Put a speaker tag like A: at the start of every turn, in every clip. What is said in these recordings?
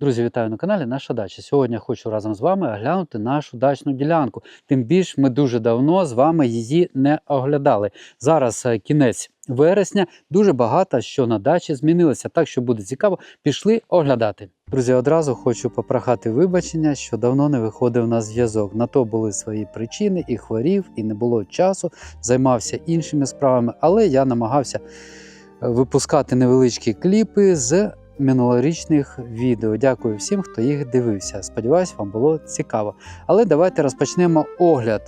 A: Друзі, вітаю на каналі Наша дача. Сьогодні хочу разом з вами оглянути нашу дачну ділянку. Тим більш ми дуже давно з вами її не оглядали. Зараз е, кінець вересня, дуже багато що на дачі змінилося. Так що буде цікаво, пішли оглядати. Друзі, одразу хочу попрохати вибачення, що давно не виходив на зв'язок. На то були свої причини, і хворів, і не було часу, займався іншими справами, але я намагався е, випускати невеличкі кліпи з минулорічних відео. Дякую всім, хто їх дивився. Сподіваюсь, вам було цікаво. Але давайте розпочнемо огляд.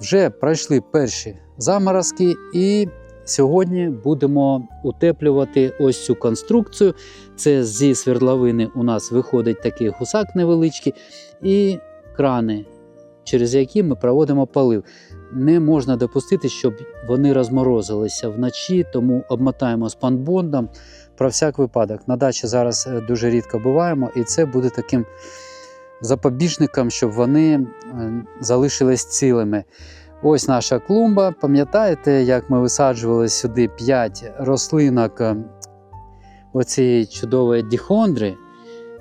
A: Вже пройшли перші заморозки, і сьогодні будемо утеплювати ось цю конструкцію. Це зі свердловини у нас виходить такий гусак невеличкий, і крани, через які ми проводимо полив. Не можна допустити, щоб вони розморозилися вночі, тому обмотаємо спанбондом про всяк випадок. На дачі зараз е, дуже рідко буваємо, і це буде таким запобіжником, щоб вони е, залишились цілими. Ось наша клумба. Пам'ятаєте, як ми висаджували сюди 5 рослинок е, оцієї чудової діхондри?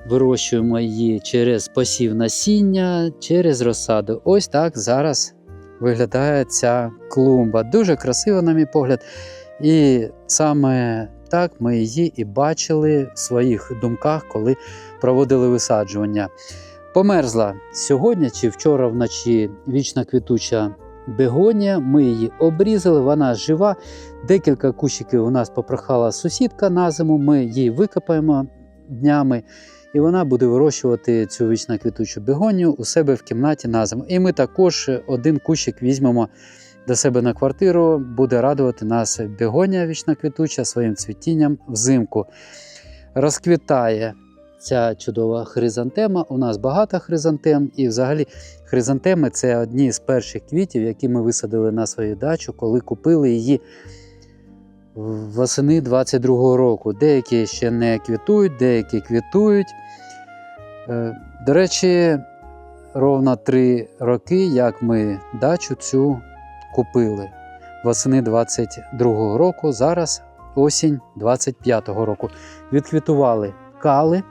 A: Вирощуємо її через посів насіння, через розсаду. Ось так зараз виглядає ця клумба. Дуже красиво, на мій погляд. І саме так ми її і бачили в своїх думках, коли проводили висаджування. Померзла сьогодні чи вчора вночі вічна квітуча бегонія. Ми її обрізали, вона жива. Декілька кущиків у нас попрохала сусідка на зиму. Ми її викопаємо днями. І вона буде вирощувати цю вічно квітучу бегонію у себе в кімнаті на зиму. І ми також один кущик візьмемо до себе на квартиру, буде радувати нас бегонія вічно квітуча своїм цвітінням взимку. Розквітає ця чудова хризантема. У нас багато хризантем, і взагалі хризантеми це одні з перших квітів, які ми висадили на свою дачу, коли купили її восени 22-го року. Деякі ще не квітують, деякі квітують. Е, До речі, ровно три роки, як ми дачу цю купили восени 22-го року, зараз осінь 25-го року. Відквітували кали.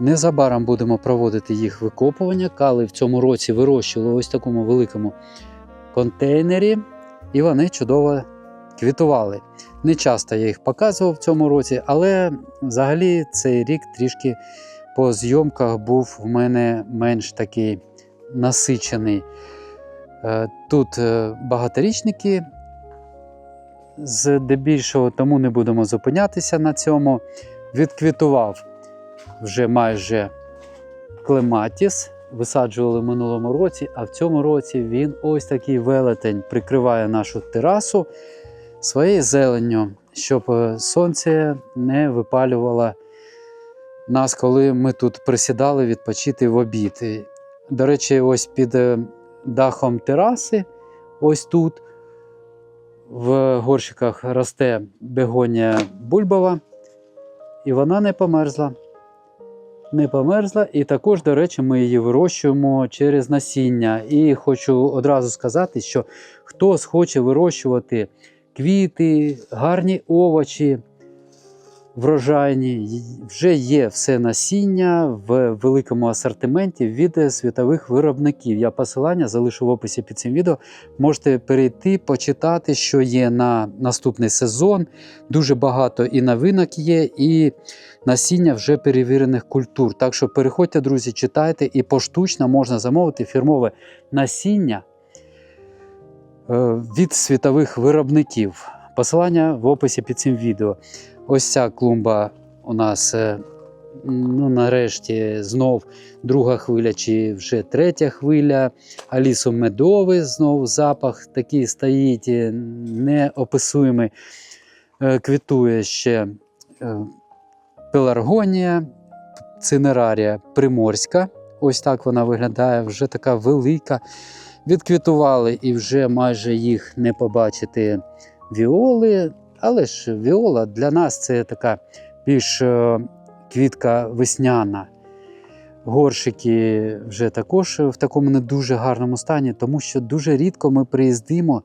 A: Незабаром будемо проводити їх викопування. Кали в цьому році вирощували ось такому великому контейнері, і вони чудово квітували. Не часто я їх показував в цьому році, але взагалі цей рік трішки по зйомках був в мене менш такий насичений. Е, Тут е, багаторічники, здебільшого, тому не будемо зупинятися на цьому. Відквітував вже майже клематіс. Висаджували в минулому році, а в цьому році він ось такий велетень прикриває нашу терасу своєю зеленню, щоб е, сонце не випалювало нас, коли ми тут присідали відпочити в обід. До речі, ось під дахом тераси, ось тут в горщиках росте бегонія бульбова, і вона не померзла. Не померзла, і також, до речі, ми її вирощуємо через насіння. І хочу одразу сказати, що хто схоче вирощувати квіти, гарні овочі, врожайні, вже є все насіння в великому асортименті від світових виробників. Я посилання залишу в описі під цим відео. Можете перейти, почитати, що є на наступний сезон. Дуже багато і новинок є, і насіння вже перевірених культур. Так що переходьте, друзі, читайте, і поштучно можна замовити фірмове насіння е, від світових виробників. Посилання в описі під цим відео. Ось ця клумба у нас е, ну, нарешті знов друга хвиля, чи вже третя хвиля. Алісу медовий знов запах такий стоїть, е, неописуємий. Е, Квітує ще пеларгонія, цинерарія приморська. Ось так вона виглядає, вже така велика. Відквітували і вже майже їх не побачити віоли. Але ж віола для нас це така більш е, квітка весняна. Горшики вже також в такому не дуже гарному стані, тому що дуже рідко ми приїздимо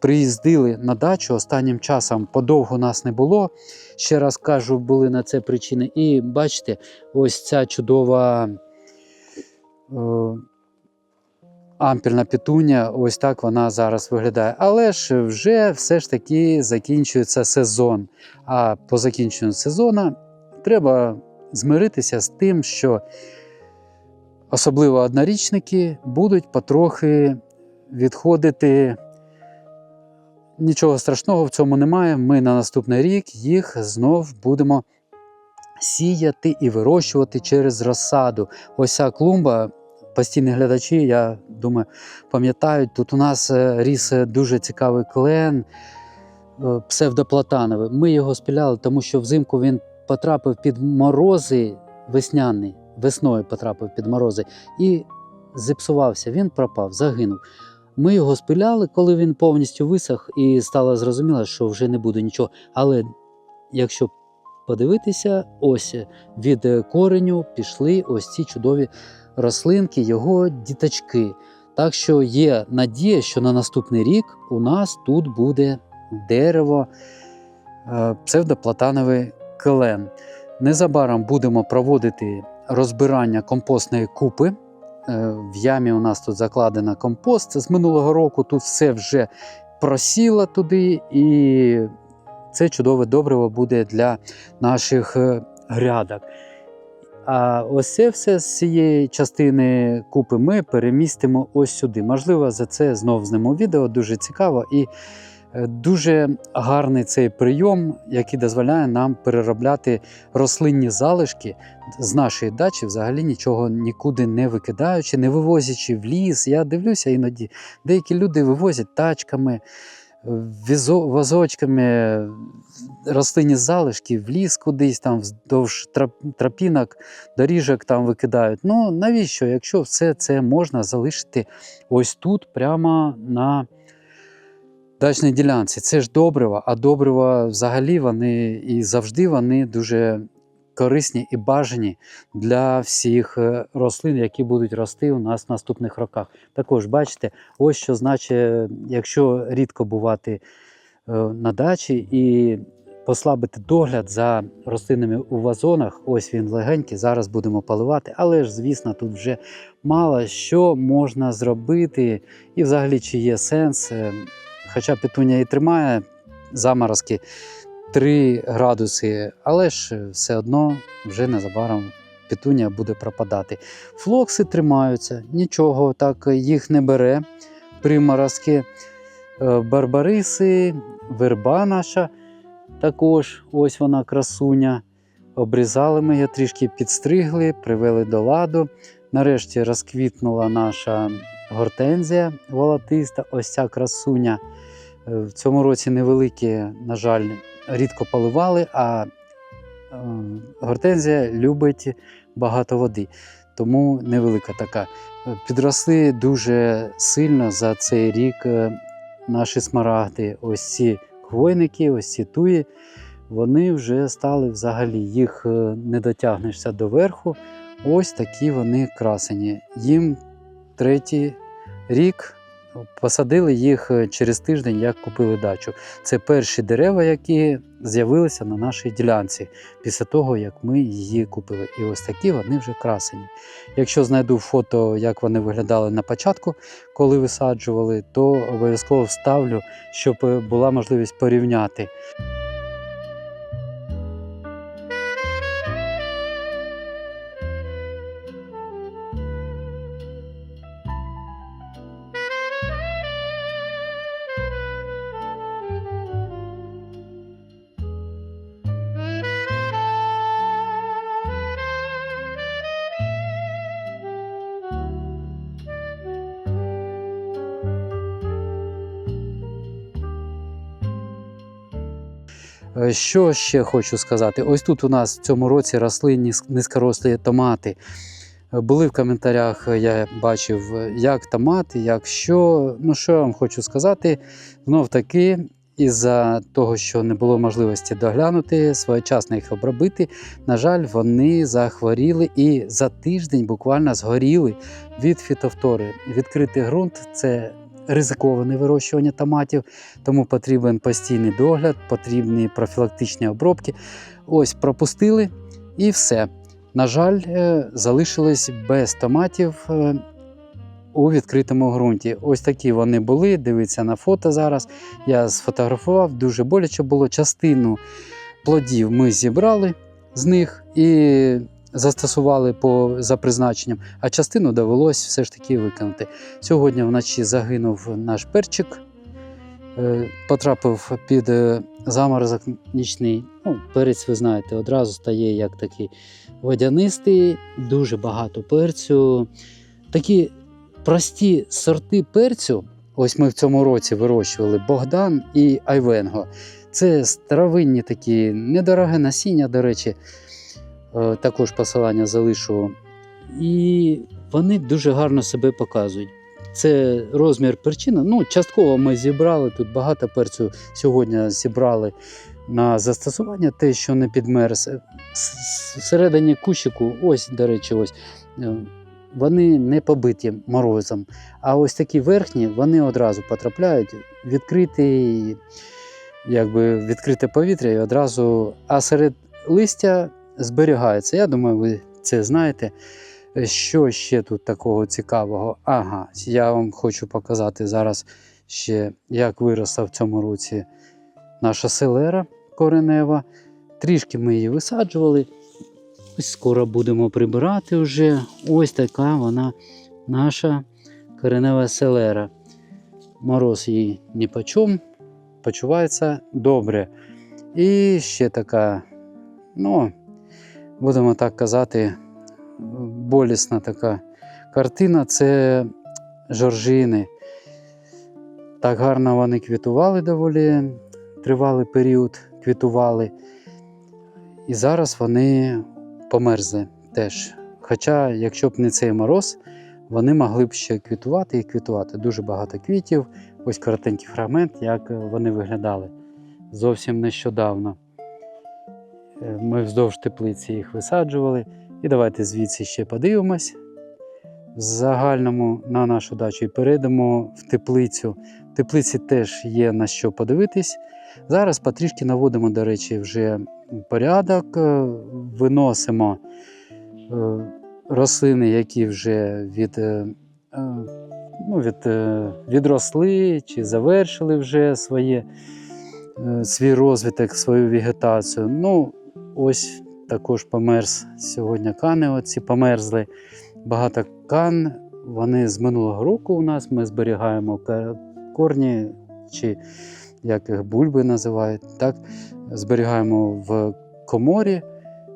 A: приїздили на дачу. Останнім часом подовго нас не було. Ще раз кажу, були на це причини. І бачите, ось ця чудова ампільна петуня, ось так вона зараз виглядає. Але ж вже все ж таки закінчується сезон. А по закінченню сезону треба змиритися з тим, що особливо однорічники будуть потрохи відходити. Нічого страшного в цьому немає. Ми на наступний рік їх знов будемо сіяти і вирощувати через розсаду. Ось ця клумба. Постійні глядачі, я думаю, пам'ятають, тут у нас е, ріс е, дуже цікавий клен е, псевдоплатановий. Ми його спіляли, тому що взимку він потрапив під морози весняні, весною потрапив під морози і зіпсувався. Він пропав, загинув. Ми його спиляли, коли він повністю висох, і стало зрозуміло, що вже не буде нічого. Але якщо подивитися, ось від е, кореню пішли ось ці чудові рослинки, його діточки. Так що є надія, що на наступний рік у нас тут буде дерево е, псевдоплатановий клен. Незабаром будемо проводити розбирання компостної купи. Е, В ямі у нас тут закладено компост з минулого року. Тут все вже просіло туди, і це чудове добриво буде для наших е, грядок. А ось це все з цієї частини купи ми перемістимо ось сюди. Можливо, за це знов зніму відео, дуже цікаво і е, дуже гарний цей прийом, який дозволяє нам переробляти рослинні залишки з нашої дачі, взагалі нічого нікуди не викидаючи, не вивозячи в ліс. Я дивлюся іноді, деякі люди вивозять тачками. Возочками рослинні залишки в ліс кудись там вздовж трап- тропінок, доріжок там викидають. Ну навіщо, якщо все це можна залишити ось тут, прямо на дачній ділянці? Це ж добрива, а добрива взагалі вони і завжди вони дуже корисні і бажані для всіх е, рослин, які будуть рости у нас в наступних роках. Також бачите, ось що значить, якщо рідко бувати е, на дачі і послабити догляд за рослинами у вазонах. Ось він легенький, зараз будемо поливати, але ж, звісно, тут вже мало що можна зробити, і взагалі чи є сенс. Е, Хоча петуня і тримає заморозки 3 градуси, але ж все одно вже незабаром петуня буде пропадати. Флокси тримаються, нічого так їх не бере. Приморозки, Е, барбариси, верба наша. Також ось вона красуня. Обрізали ми її, трішки підстригли, привели до ладу. Нарешті розквітнула наша гортензія волотиста. Ось ця красуня. Е, В цьому році невеликі, на жаль, рідко поливали, а е, гортензія любить багато води. Тому невелика така. Е, Підросли дуже сильно за цей рік е, наші смарагди. Ось ці хвойники, ось ці туї, вони вже стали взагалі, їх е, не дотягнешся до верху. Ось такі вони красені. Їм третій рік. Посадили їх е, через тиждень, як купили дачу. Це перші дерева, які з'явилися на нашій ділянці після того, як ми її купили. І ось такі вони вже красені. Якщо знайду фото, як вони виглядали на початку, коли висаджували, то обов'язково вставлю, щоб е, була можливість порівняти. Що ще хочу сказати? Ось тут у нас в цьому році росли низ- низькорослі томати. Е, Були в коментарях, е, я бачив, е, як томати, як що. Ну, що я вам хочу сказати, знов таки, із-за того, що не було можливості доглянути, своєчасно їх обробити, на жаль, вони захворіли і за тиждень буквально згоріли від фітофтори. Відкритий ґрунт це ризиковане вирощування томатів, тому потрібен постійний догляд, потрібні профілактичні обробки. Ось пропустили і все. На жаль, е, залишились без томатів е, у відкритому ґрунті. Ось такі вони були. Дивіться на фото зараз. Я сфотографував, дуже боляче було. Частину плодів ми зібрали з них і застосували по, за призначенням, а частину довелось все ж таки виконати. Сьогодні вночі загинув наш перчик, е, потрапив під е, заморозок нічний. Ну, перець, ви знаєте, одразу стає як такий водянистий, дуже багато перцю. Такі прості сорти перцю. Ось ми в цьому році вирощували Богдан і Айвенго. Це старовинні такі недороге насіння, до речі, також посилання залишу. І вони дуже гарно себе показують. Це розмір перчина. Ну, частково ми зібрали тут багато перцю сьогодні зібрали на застосування, те, що не підмерз. С- Всередині кущику, ось, до речі, ось. е, Вони не побиті морозом. А ось такі верхні, вони одразу потрапляють, відкритий, якби відкрите повітря і одразу. А серед листя зберігається. Я думаю, ви це знаєте. Що ще тут такого цікавого? Ага, я вам хочу показати зараз ще, як виросла в цьому році наша селера коренева. Трішки ми її висаджували. Ось скоро будемо прибирати вже. Ось така вона наша коренева селера. Мороз їй ні по чому, почувається добре. І ще така, ну, будемо так казати, болісна така картина це жоржини. Так гарно вони квітували доволі тривалий період, квітували. І зараз вони померзли теж. Хоча, якщо б не цей мороз, вони могли б ще квітувати і квітувати. Дуже багато квітів. Ось коротенький фрагмент, як вони виглядали зовсім нещодавно. Ми вздовж теплиці їх висаджували. І давайте звідси ще подивимось в загальному на нашу дачу і перейдемо в теплицю. В теплиці теж є на що подивитись. Зараз потрішки наводимо, до речі, вже порядок, е, виносимо е, рослини, які вже від, е, ну, від, відросли чи завершили вже своє, свій розвиток, свою вегетацію. Ну, ось також померз сьогодні кани. Оці померзли. Багато кан. Вони з минулого року у нас ми зберігаємо корні, чи як їх бульби називають. Так? Зберігаємо в коморі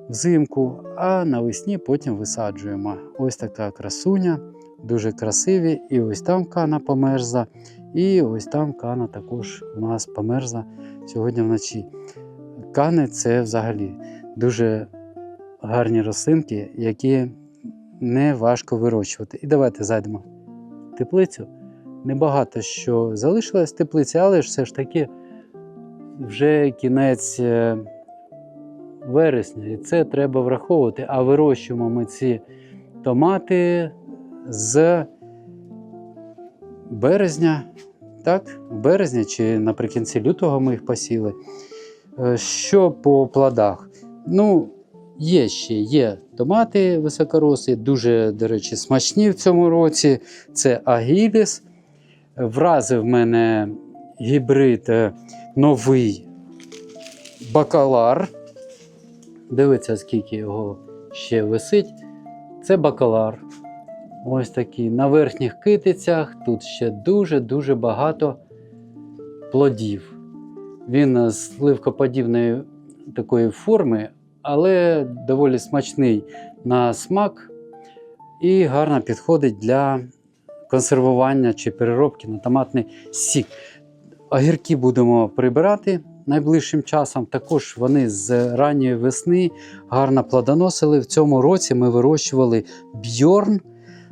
A: взимку, а навесні потім висаджуємо. Ось така красуня, дуже красиві. І ось там кана померзла, і ось там кана також у нас померзла сьогодні вночі. Кани це взагалі дуже гарні рослинки, які не важко вирощувати. І давайте зайдемо в теплицю. Небагато що залишилось в теплиці, але ж все ж таки вже кінець е, вересня, і це треба враховувати. А вирощуємо ми ці томати з березня. Так, в березні чи наприкінці лютого ми їх посіли. Е, Що по плодах? Ну, є ще є томати високорослі, дуже, до речі, смачні в цьому році. Це Агіліс. Вразив мене гібрид е, новий бакалар. Дивиться, скільки його ще висить. Це бакалар. Ось такий. На верхніх китицях тут ще дуже-дуже багато плодів. Він з сливкоподібної такої форми, але доволі смачний на смак і гарно підходить для консервування чи переробки на томатний сік. Огірки будемо прибирати найближчим часом. Також вони з ранньої весни гарно плодоносили. В цьому році ми вирощували бьорн,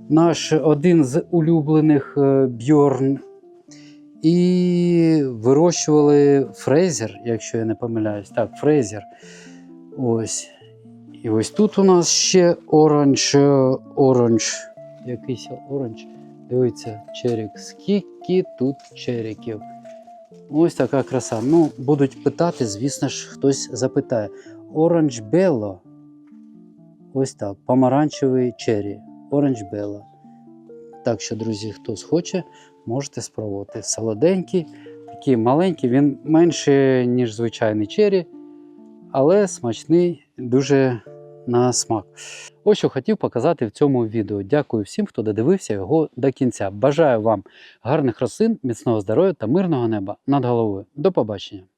A: наш один з улюблених е, бьорн. І вирощували фрезер, якщо я не помиляюсь. Так, фрезер. Ось. І ось тут у нас ще оранж, оранж, якийсь оранж. Дивіться, черік. Скільки тут черіків. Ось така краса. Ну, будуть питати, звісно ж, хтось запитає. Оранж Белло. Ось так. Помаранчевий чері. Оранж Белло. Так що, друзі, хто схоче, можете спробувати. Солоденький, такий маленький, він менше, ніж звичайний чері, але смачний дуже на смак. Ось що хотів показати в цьому відео. Дякую всім, хто додивився його до кінця. Бажаю вам гарних рослин, міцного здоров'я та мирного неба над головою. До побачення!